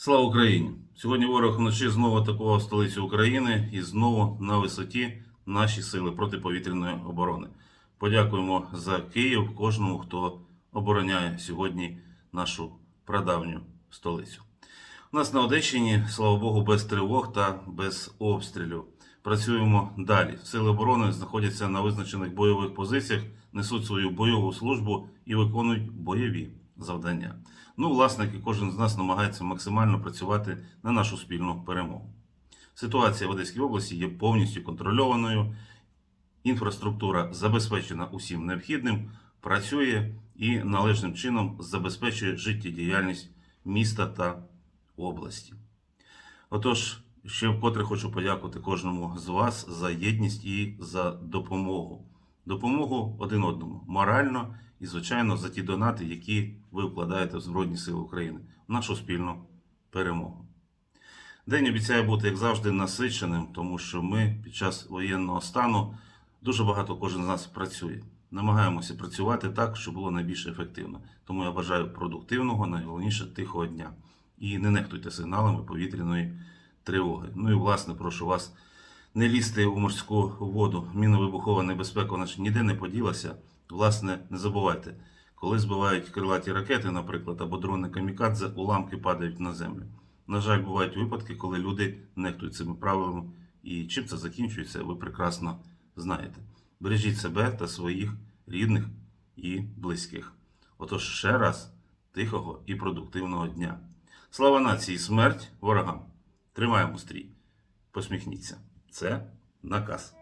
Слава Україні! Сьогодні ворог вночі знову атакував столицю України і знову на висоті наші сили протиповітряної оборони. Подякуємо за Київ кожному, хто обороняє сьогодні нашу прадавню столицю. У нас на Одещині, слава Богу, без тривог та без обстрілів. Працюємо далі. Сили оборони знаходяться на визначених бойових позиціях, несуть свою бойову службу і виконують бойові завдання. Ну, власне, кожен з нас намагається максимально працювати на нашу спільну перемогу. Ситуація в Одеській області є повністю контрольованою. Інфраструктура забезпечена усім необхідним, працює і належним чином забезпечує життєдіяльність міста та області. Отож, ще вкотре хочу подякувати кожному з вас за єдність і за допомогу. Допомогу один одному морально і, звичайно, за ті донати, які ви вкладаєте в Збройні Сили України в нашу спільну перемогу. День обіцяє бути, як завжди, насиченим, тому що ми під час воєнного стану дуже багато кожен з нас працює. Намагаємося працювати так, щоб було найбільш ефективно. Тому я бажаю продуктивного, найголовніше тихого дня. І не нехтуйте сигналами повітряної тривоги. Ну і власне прошу вас не лізти у морську воду. Мінно-вибухова небезпека вона ж ніде не поділася. Власне, не забувайте, коли збивають крилаті ракети, наприклад, або дрони камікадзе, уламки падають на землю. На жаль, бувають випадки, коли люди нехтують цими правилами, і чим це закінчується, ви прекрасно знаєте. Бережіть себе та своїх рідних і близьких. Отож, ще раз тихого і продуктивного дня. Слава нації, смерть ворогам! Тримаємо стрій. Посміхніться. Це наказ.